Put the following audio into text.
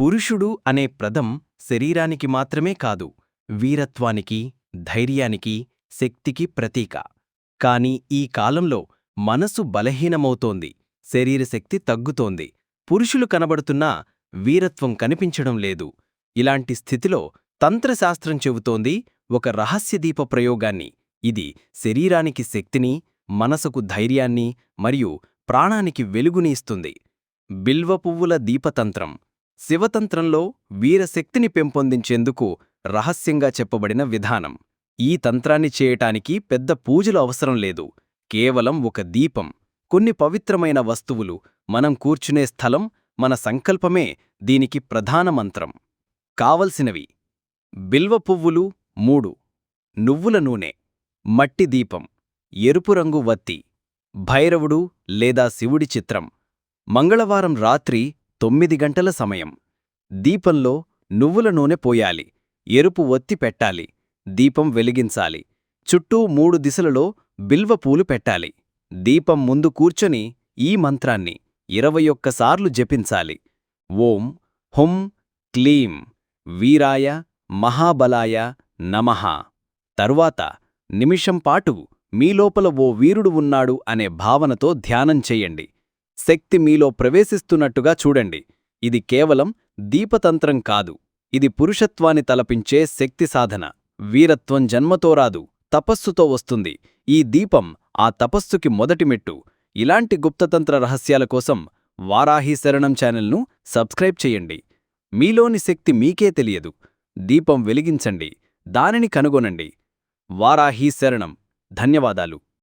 పురుషుడు అనే ప్రదం శరీరానికి మాత్రమే కాదు వీరత్వానికి ధైర్యానికి శక్తికి ప్రతీక. కాని ఈ కాలంలో మనసు బలహీనమవుతోంది శరీరశక్తి తగ్గుతోంది. పురుషులు కనబడుతున్నా వీరత్వం కనిపించడం లేదు. ఇలాంటి స్థితిలో తంత్రశాస్త్రం చెబుతోంది ఒక రహస్యదీప ప్రయోగాన్ని. ఇది శరీరానికి శక్తిని మనసుకు ధైర్యాన్ని మరియు ప్రాణానికి వెలుగుని ఇస్తుంది. బిల్వ పువ్వుల దీపతంత్రం. శివతంత్రంలో వీరశక్తిని పెంపొందించేందుకు రహస్యంగా చెప్పబడిన విధానం. ఈ తంత్రాన్ని చేయటానికి పెద్ద పూజలు అవసరం లేదు. కేవలం ఒక దీపం కొన్ని పవిత్రమైన వస్తువులు మనం కూర్చునే స్థలం మన సంకల్పమే దీనికి ప్రధాన మంత్రం. కావలసినవి. బిల్వ పువ్వులు మూడు నువ్వుల నూనె మట్టి దీపం ఎరుపు రంగు వత్తి భైరవుడు లేదా శివుడి చిత్రం. మంగళవారం రాత్రి తొమ్మిది గంటల సమయం. దీపంలో నువ్వుల నూనె పోయాలి. ఎరుపు ఒత్తి పెట్టాలి. దీపం వెలిగించాలి. చుట్టూ మూడు దిశలలో బిల్వపూలు పెట్టాలి. దీపం ముందు కూర్చొని ఈ మంత్రాన్ని ఇరవై ఒక్కసార్లు జపించాలి. ఓం హుం క్లీం వీరాయ మహాబలాయ నమః. తరువాత నిమిషంపాటు మీలోపల ఓ వీరుడు ఉన్నాడు అనే భావనతో ధ్యానం చెయ్యండి శక్తి మీలో ప్రవేశిస్తున్నట్టుగా చూడండి. ఇది కేవలం దీపతంత్రం కాదు. ఇది పురుషత్వాన్ని తలపించే శక్తి సాధన. వీరత్వం జన్మతో రాదు తపస్సుతో వస్తుంది. ఈ దీపం ఆ తపస్సుకి మొదటి మెట్టు. ఇలాంటి గుప్తతంత్ర రహస్యాల కోసం వారాహి శరణం ఛానల్ను సబ్స్క్రైబ్ చెయ్యండి మీలోని శక్తి మీకే తెలియదు. దీపం వెలిగించండి. దానిని కనుగొనండి. వారాహి శరణం. ధన్యవాదాలు.